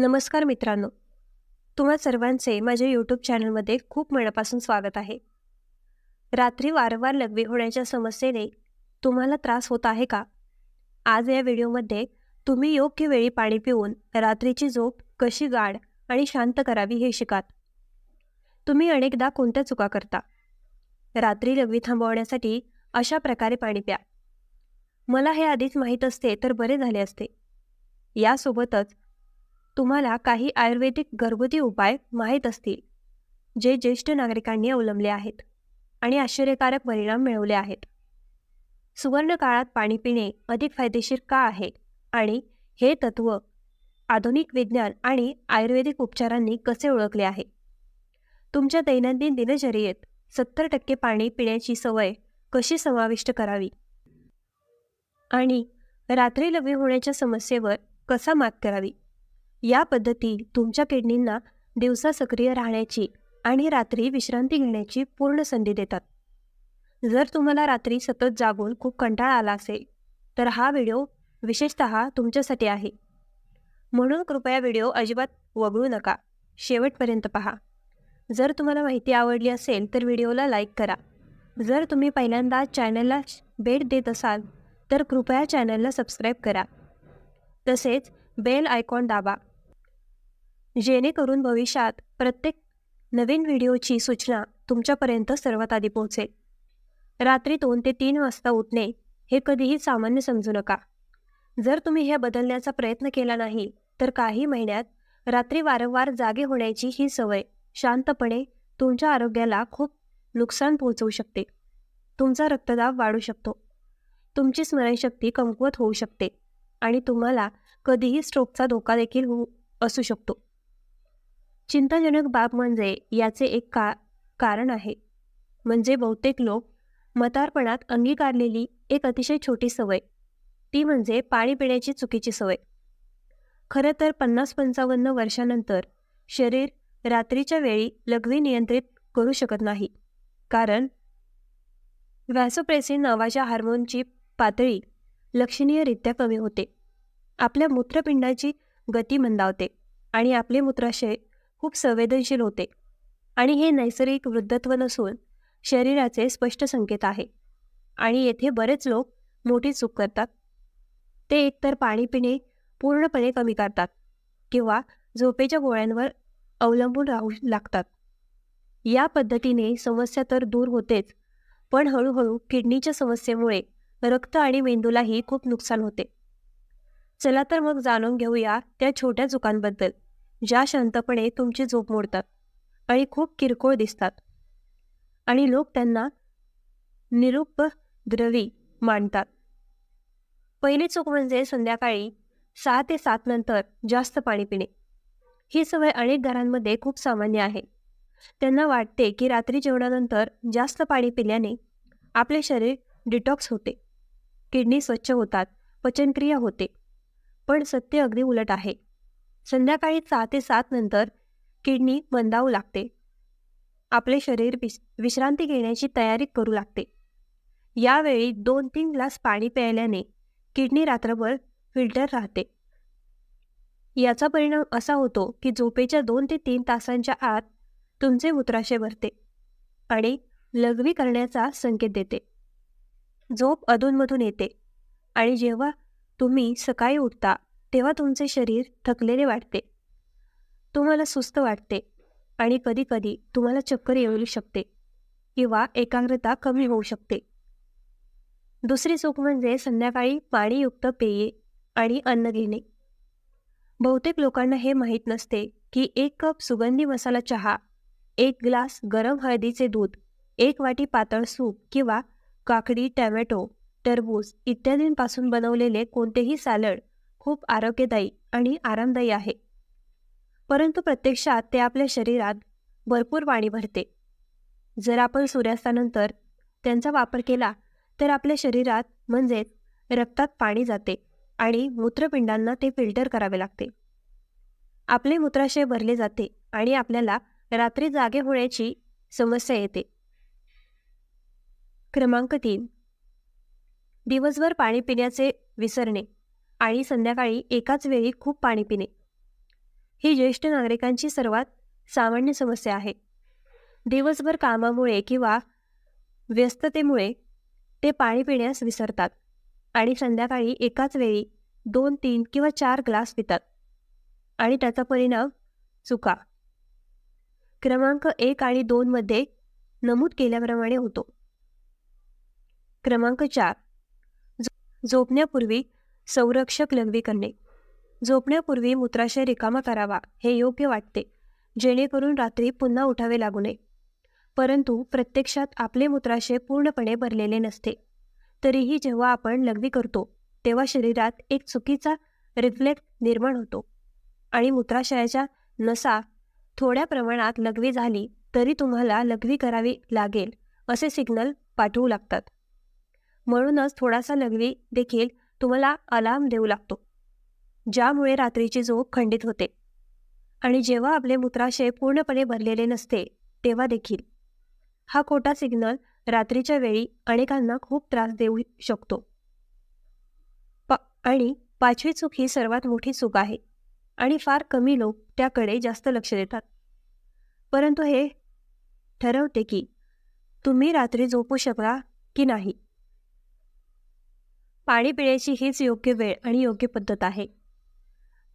नमस्कार मित्रांनो. तुम्हा सर्वांचे माझ्या यूट्यूब चॅनलमध्ये खूप मनापासून स्वागत आहे. रात्री वारंवार लघवी होण्याच्या समस्येने तुम्हाला त्रास होत आहे का? आज या व्हिडिओमध्ये तुम्ही योग्य वेळी पाणी पिऊन रात्रीची झोप कशी गाढ आणि शांत करावी हे शिकात तुम्ही अनेकदा कोणत्या चुका करता? रात्री लघवी थांबवण्यासाठी अशा प्रकारे पाणी प्या. मला हे आधीच माहीत असते तर बरे झाले असते. यासोबतच तुम्हाला काही आयुर्वेदिक घरगुती उपाय माहीत असतील जे ज्येष्ठ नागरिकांनी अवलंबले आहेत आणि आश्चर्यकारक परिणाम मिळवले आहेत. सुवर्ण काळात पाणी पिणे अधिक फायदेशीर का आहे आणि हे तत्त्व आधुनिक विज्ञान आणि आयुर्वेदिक उपचारांनी कसे ओळखले आहे? तुमच्या दैनंदिन दिनचर्येत सत्तर टक्के पाणी पिण्याची सवय कशी समाविष्ट करावी? आणि रात्री लवी होण्याच्या समस्येवर कसा मात करावी? या पद्धती तुमच्या किडनींना दिवसा सक्रिय राहण्याची आणि रात्री विश्रांती घेण्याची पूर्ण संधी देतात. जर तुम्हाला रात्री सतत जागून खूप कंटाळा आला असेल तर हा व्हिडिओ विशेषत तुमच्यासाठी आहे. म्हणून कृपया व्हिडिओ अजिबात वगळू नका. शेवटपर्यंत पहा. जर तुम्हाला माहिती आवडली असेल तर व्हिडिओला लाईक करा. जर तुम्ही पहिल्यांदा चॅनलला भेट देत असाल तर कृपया चॅनलला सबस्क्राईब करा. तसेच बेल आयकॉन दाबा. जेणेकरून भविष्यात प्रत्येक नवीन व्हिडिओची सूचना तुमच्यापर्यंत सर्वात आधी पोहोचेल. रात्री दोन ते तीन वाजता उठणे हे कधीही सामान्य समजू नका. जर तुम्ही हे बदलण्याचा प्रयत्न केला नाही तर काही महिन्यात रात्री वारंवार जागे होण्याची ही सवय शांतपणे तुमच्या आरोग्याला खूप नुकसान पोहोचवू शकते. तुमचा रक्तदाब वाढू शकतो. तुमची स्मरणशक्ती कमकुवत होऊ शकते आणि तुम्हाला कधीही स्ट्रोकचा धोका देखील होऊ असू शकतो. चिंताजनक बाब म्हणजे याचे एक का कारण आहे. म्हणजे बहुतेक लोक मतारपणात अंगीकारलेली एक अतिशय छोटी सवय. ती म्हणजे पाणी पिण्याची चुकीची सवय. खरं तर पन्नास पंचावन्न वर्षानंतर शरीर रात्रीच्या वेळी लघवी नियंत्रित करू शकत नाही. कारण व्हॅसोप्रेसिन नावाच्या हार्मोनची पातळी लक्षणीयरित्या कमी होते. आपल्या मूत्रपिंडाची गती मंदावते आणि आपले मूत्राशय खूप संवेदनशील होते. आणि हे नैसर्गिक वृद्धत्व नसून शरीराचे स्पष्ट संकेत आहे. आणि येथे बरेच लोक मोठी चूक करतात. ते एकतर पाणी पिणे पूर्णपणे कमी करतात किंवा झोपेच्या गोळ्यांवर अवलंबून राहू लागतात. या पद्धतीने समस्या तर दूर होतेच पण हळूहळू किडनीच्या समस्येमुळे रक्त आणि मेंदूलाही खूप नुकसान होते. चला तर मग जाणून घेऊया त्या छोट्या चुकांबद्दल. ज्या शांतपणे तुमची झोप मोडतात आणि खूप किरकोळ दिसतात. आणि लोक त्यांना निरुपद्रवी मानतात. पहिली चूक म्हणजे संध्याकाळी सहा ते सात नंतर जास्त पाणी पिणे. ही सवय अनेक घरांमध्ये खूप सामान्य आहे. त्यांना वाटते की रात्री जेवणानंतर जास्त पाणी पिल्याने आपले शरीर डिटॉक्स होते. किडनी स्वच्छ होतात पचनक्रिया होते. पण सत्य अगदी उलट आहे. संध्याकाळी सहा ते सात नंतर किडनी मंदावू लागते. आपले शरीर विश विश्रांती घेण्याची तयारी करू लागते. यावेळी दोन तीन ग्लास पाणी प्यायल्याने किडनी रात्रभर फिल्टर राहते. याचा परिणाम असा होतो की झोपेच्या दोन ते तीन तासांच्या आत तुमचे मूत्राशय भरते आणि लघवी करण्याचा संकेत देते. झोप अधूनमधून येते आणि जेव्हा तुम्ही सकाळी उठता तेव्हा तुमचे शरीर थकलेले वाटते. तुम्हाला सुस्त वाटते आणि कधीकधी तुम्हाला चक्कर येऊ शकते किंवा एकाग्रता कमी होऊ शकते. दुसरी चूक म्हणजे संध्याकाळी पाणीयुक्त पेये आणि अन्न घेणे. बहुतेक लोकांना हे माहीत नसते की एक कप सुगंधी मसाला चहा एक ग्लास गरम हळदीचे दूध एक वाटी पातळ सूप किंवा काकडी टॅमॅटो टरबूज इत्यादींपासून बनवलेले कोणतेही सॅलड खूप आरोग्यदायी आणि आरामदायी आहे. परंतु प्रत्यक्षात ते आपल्या शरीरात भरपूर पाणी भरते. जर आपण सूर्यास्तानंतर त्यांचा वापर केला तर आपल्या शरीरात म्हणजेच रक्तात पाणी जाते आणि मूत्रपिंडांना ते फिल्टर करावे लागते. आपले मूत्राशय भरले जाते आणि आपल्याला रात्री जागे होण्याची समस्या येते. क्रमांक तीन. दिवसभर पाणी पिण्याचे विसरणे. आणि संध्याकाळी एकाच वेळी खूप पाणी पिणे. ही ज्येष्ठ नागरिकांची सर्वात सामान्य समस्या आहे. दिवसभर कामामुळे किंवा व्यस्ततेमुळे ते पाणी पिण्यास विसरतात आणि संध्याकाळी एकाच वेळी दोन तीन किंवा चार ग्लास पितात आणि त्याचा परिणाम चुका. क्रमांक एक आणि दोनमध्ये नमूद केल्याप्रमाणे होतो. क्रमांक चार. झोपण्यापूर्वी संरक्षक लघवी करणे झोपण्यापूर्वी मूत्राशय रिकामा करावा हे योग्य वाटते. जेणेकरून रात्री पुन्हा उठावे लागू नये. परंतु प्रत्यक्षात आपले मूत्राशय पूर्णपणे भरलेले नसते. तरीही जेव्हा आपण लघवी करतो तेव्हा शरीरात एक चुकीचा रिफ्लेक्ट निर्माण होतो. आणि मूत्राशयाच्या नसा थोड्या प्रमाणात लघवी झाली तरी तुम्हाला लघवी करावी लागेल असे सिग्नल पाठवू लागतात. म्हणूनच थोडासा लघवी देखील तुम्हाला अलार्म देऊ लागतो ज्यामुळे रात्रीची झोप खंडित होते. आणि जेव्हा आपले मूत्राशय पूर्णपणे भरलेले नसते तेव्हा देखील. हा खोटा सिग्नल रात्रीच्या वेळी अनेकांना खूप त्रास देऊ शकतो. प आणि पाचवी चूक ही सर्वात मोठी चूक आहे आणि फार कमी लोक त्याकडे जास्त लक्ष देतात. परंतु हे ठरवते की तुम्ही रात्री झोपू शकला की नाही. पाणी पिण्याची हीच योग्य वेळ आणि योग्य पद्धत आहे.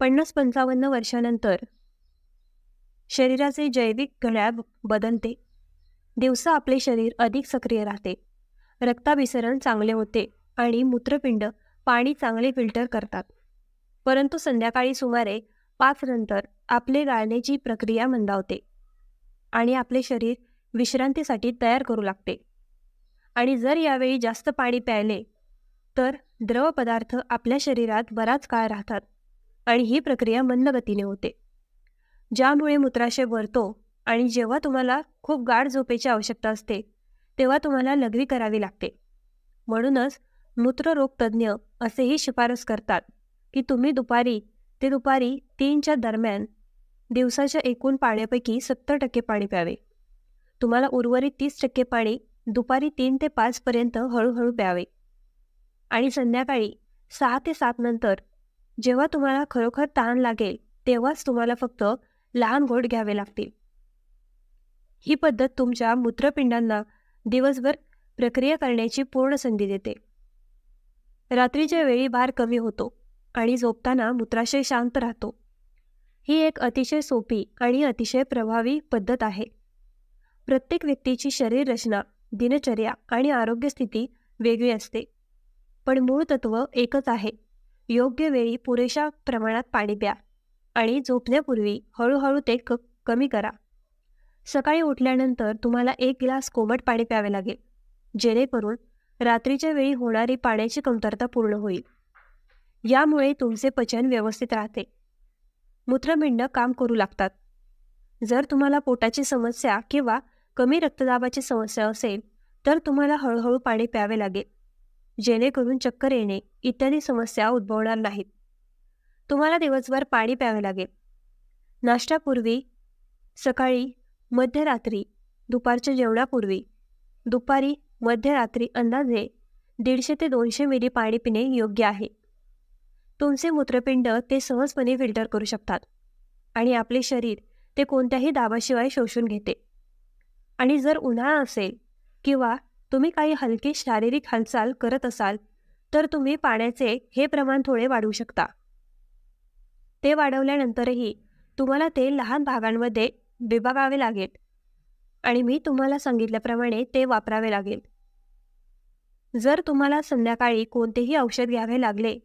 पन्नास पंचावन्न वर्षानंतर शरीराचे जैविक घड्याळ बदलते. दिवसा आपले शरीर अधिक सक्रिय राहते. रक्ताभिसरण चांगले होते आणि मूत्रपिंड पाणी चांगले फिल्टर करतात. परंतु संध्याकाळी सुमारे पाच नंतर आपले गाळण्याची प्रक्रिया मंदावते आणि आपले शरीर विश्रांतीसाठी तयार करू लागते. आणि जर यावेळी जास्त पाणी प्यायले तर द्रव पदार्थ आपल्या शरीरात बराच काळ राहतात आणि ही प्रक्रिया मंद गतीने होते. ज्यामुळे मूत्राशय भरतो आणि जेव्हा तुम्हाला खूप गाढ झोपेची आवश्यकता असते तेव्हा तुम्हाला लघवी करावी लागते. म्हणूनच मूत्ररोग तज्ज्ञ असेही शिफारस करतात की तुम्ही दुपारी ते दुपारी तीनच्या दरम्यान दिवसाच्या एकूण पाण्यापैकी सत्तर टक्के पाणी प्यावे. तुम्हाला उर्वरित तीस टक्के पाणी दुपारी तीन ते पाचपर्यंत हळूहळू प्यावे. आणि संध्याकाळी सहा ते सात नंतर जेव्हा तुम्हाला खरोखर ताण लागेल तेव्हाच तुम्हाला फक्त लहान घोट घ्यावे लागतील. ही पद्धत तुमच्या मूत्रपिंडांना दिवसभर प्रक्रिया करण्याची पूर्ण संधी देते. रात्रीच्या वेळी भार कमी होतो आणि झोपताना मूत्राशय शांत राहतो. ही एक अतिशय सोपी आणि अतिशय प्रभावी पद्धत आहे. प्रत्येक व्यक्तीची शरीर रचना दिनचर्या आणि आरोग्यस्थिती वेगळी असते. पण मूळ तत्व एकच आहे. योग्य वेळी पुरेशा प्रमाणात पाणी प्या आणि झोपण्यापूर्वी हळूहळू ते क कमी करा. सकाळी उठल्यानंतर तुम्हाला एक ग्लास कोमट पाणी प्यावे लागेल जेणेकरून रात्रीच्या वेळी होणारी पाण्याची कमतरता पूर्ण होईल. यामुळे तुमचे पचन व्यवस्थित राहते. मूत्रपिंड काम करू लागतात. जर तुम्हाला पोटाची समस्या किंवा कमी रक्तदाबाची समस्या असेल तर तुम्हाला हळूहळू पाणी प्यावे लागेल. जेणेकरून चक्कर येणे इत्यादी समस्या उद्भवणार नाहीत. तुम्हाला दिवसभर पाणी प्यावे लागेल. नाश्त्यापूर्वी सकाळी मध्यरात्री दुपारच्या जेवणापूर्वी दुपारी मध्यरात्री अंदाजे दीडशे ते दोनशे मिली पाणी पिणे योग्य आहे. तुमचे मूत्रपिंड ते सहजपणे फिल्टर करू शकतात आणि आपले शरीर ते कोणत्याही दाबाशिवाय शोषून घेते. आणि जर उन्हाळा असेल किंवा तुम्ही काही हलकी शारीरिक हालचाल करत असाल तर तुम्ही पाण्याचे हे प्रमाण थोडे वाढवू शकता. ते वाढवल्यानंतरही तुम्हाला ते लहान भागांमध्ये विभागावे लागेल आणि मी तुम्हाला सांगितल्याप्रमाणे ते वापरावे लागेल. जर तुम्हाला संध्याकाळी कोणतेही औषध घ्यावे लागले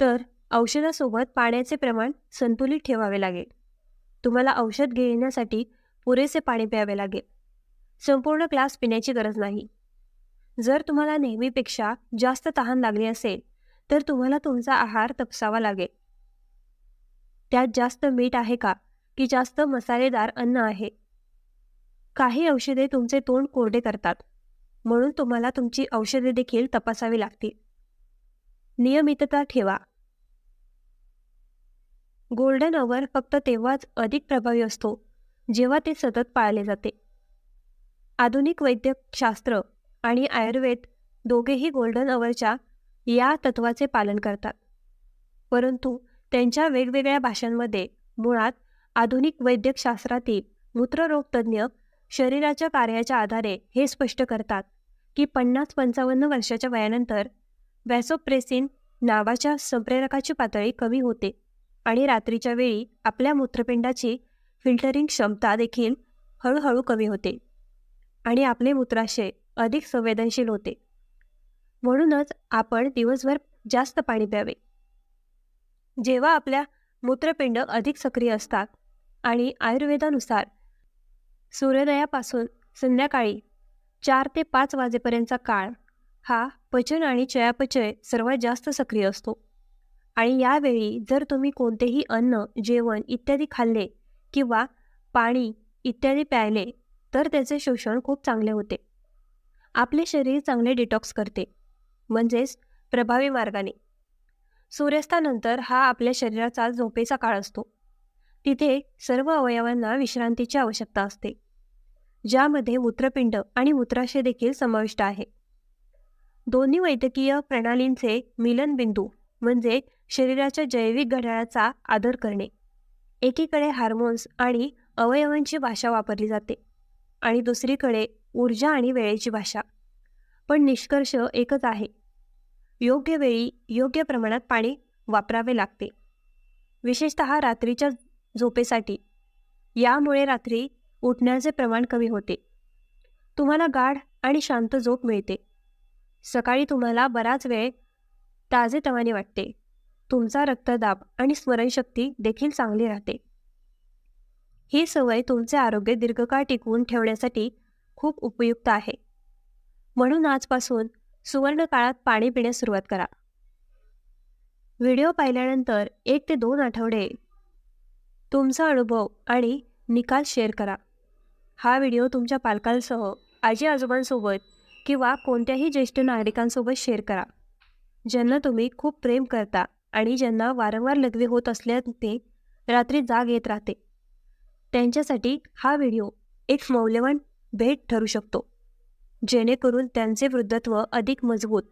तर औषधासोबत पाण्याचे प्रमाण संतुलित ठेवावे लागेल. तुम्हाला औषध घेण्यासाठी पुरेसे पाणी प्यावे लागेल. संपूर्ण ग्लास पिण्याची गरज नाही. जर तुम्हाला नेहमीपेक्षा जास्त तहान लागली असेल तर तुम्हाला तुमचा आहार तपसावा लागेल. त्यात जास्त मीठ आहे का की जास्त मसालेदार अन्न आहे? काही औषधे तुमचे तोंड कोरडे करतात म्हणून तुम्हाला तुमची औषधे देखील तपासावी लागतील. नियमितता ठेवा. गोल्डन अवर फक्त तेव्हाच अधिक प्रभावी असतो जेव्हा ते सतत पाळले जाते. आधुनिक वैद्यकशास्त्र आणि आयुर्वेद दोघेही गोल्डन अवरच्या या तत्वाचे पालन करतात. परंतु त्यांच्या वेगवेगळ्या भाषांमध्ये मुळात आधुनिक वैद्यकशास्त्रातील मूत्ररोगतज्ञ शरीराच्या कार्याच्या आधारे हे स्पष्ट करतात की पन्नास पंचावन्न वर्षाच्या वयानंतर वॅसोप्रेसिन नावाच्या संप्रेरकाची पातळी कमी होते आणि रात्रीच्या वेळी आपल्या मूत्रपिंडाची फिल्टरिंग क्षमता देखील हळूहळू कमी होते. आणि आपले मूत्राशय अधिक संवेदनशील होते. म्हणूनच आपण दिवसभर जास्त पाणी प्यावे. जेव्हा आपल्या मूत्रपिंड अधिक सक्रिय असतात आणि आयुर्वेदानुसार सूर्योदयापासून संध्याकाळी चार ते पाच वाजेपर्यंतचा काळ हा पचन आणि चयापचय सर्वात जास्त सक्रिय असतो. आणि यावेळी जर तुम्ही कोणतेही अन्न जेवण इत्यादी खाल्ले किंवा पाणी इत्यादी प्यायले तर त्याचे शोषण खूप चांगले होते. आपले शरीर चांगले डिटॉक्स करते म्हणजेच प्रभावी मार्गाने. सूर्यास्तानंतर हा आपल्या शरीराचा झोपेचा काळ असतो. तिथे सर्व अवयवांना विश्रांतीची आवश्यकता असते ज्यामध्ये मूत्रपिंड आणि मूत्राशय देखील समाविष्ट आहे. दोन्ही वैद्यकीय प्रणालींचे मिलनबिंदू म्हणजे शरीराच्या जैविक घड्याळाचा आदर करणे. एकीकडे हार्मोन्स आणि अवयवांची भाषा वापरली जाते. आणि दुसरीकडे ऊर्जा आणि वेळेची भाषा. पण निष्कर्ष एकच आहे. योग्य वेळी योग्य प्रमाणात पाणी वापरावे लागते. विशेषत रात्रीच्या झोपेसाठी. यामुळे रात्री उठण्याचे प्रमाण कमी होते. तुम्हाला गाढ आणि शांत झोप मिळते. सकाळी तुम्हाला बराच वेळ ताजेतवाने वाटते. तुमचा रक्तदाब आणि स्मरणशक्ती देखील चांगली राहते. ही सवय तुमचे आरोग्य दीर्घकाळ टिकवून ठेवण्यासाठी खूप उपयुक्त आहे. म्हणून आजपासून सुवर्ण काळात पाणी पिण्यास सुरुवात करा. व्हिडिओ पाहिल्यानंतर एक ते दोन आठवडे तुमचा अनुभव आणि निकाल शेअर करा. हा व्हिडिओ तुमच्या पालकांसह आजी आजोबांसोबत किंवा कोणत्याही ज्येष्ठ नागरिकांसोबत शेअर करा. ज्यांना तुम्ही खूप प्रेम करता आणि ज्यांना वारंवार लघवी होत असल्याने रात्री जाग येत राहते. त्यांच्यासाठी हा व्हिडिओ एक मौल्यवान भेट ठरू शकतो. जेणेकरून त्यांचे वृद्धत्व अधिक मजबूत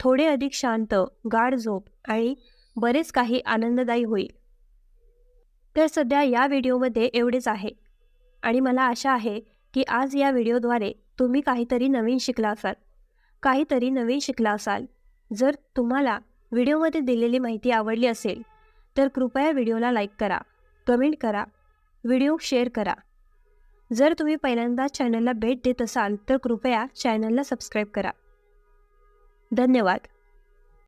थोडे अधिक शांत गाढ झोप आणि बरेच काही आनंददायी होईल. तर सध्या या व्हिडिओमध्ये एवढेच आहे. आणि मला आशा आहे की आज या व्हिडिओद्वारे तुम्ही काहीतरी नवीन शिकला असाल. काहीतरी नवीन शिकला असाल. जर तुम्हाला व्हिडिओमध्ये दिलेली माहिती आवडली असेल तर कृपया व्हिडिओला लाईक करा कमेंट करा व्हिडिओ शेअर करा. जर तुम्ही पहिल्यांदा चॅनलला भेट देत असाल तर कृपया चॅनलला सबस्क्राईब करा. धन्यवाद.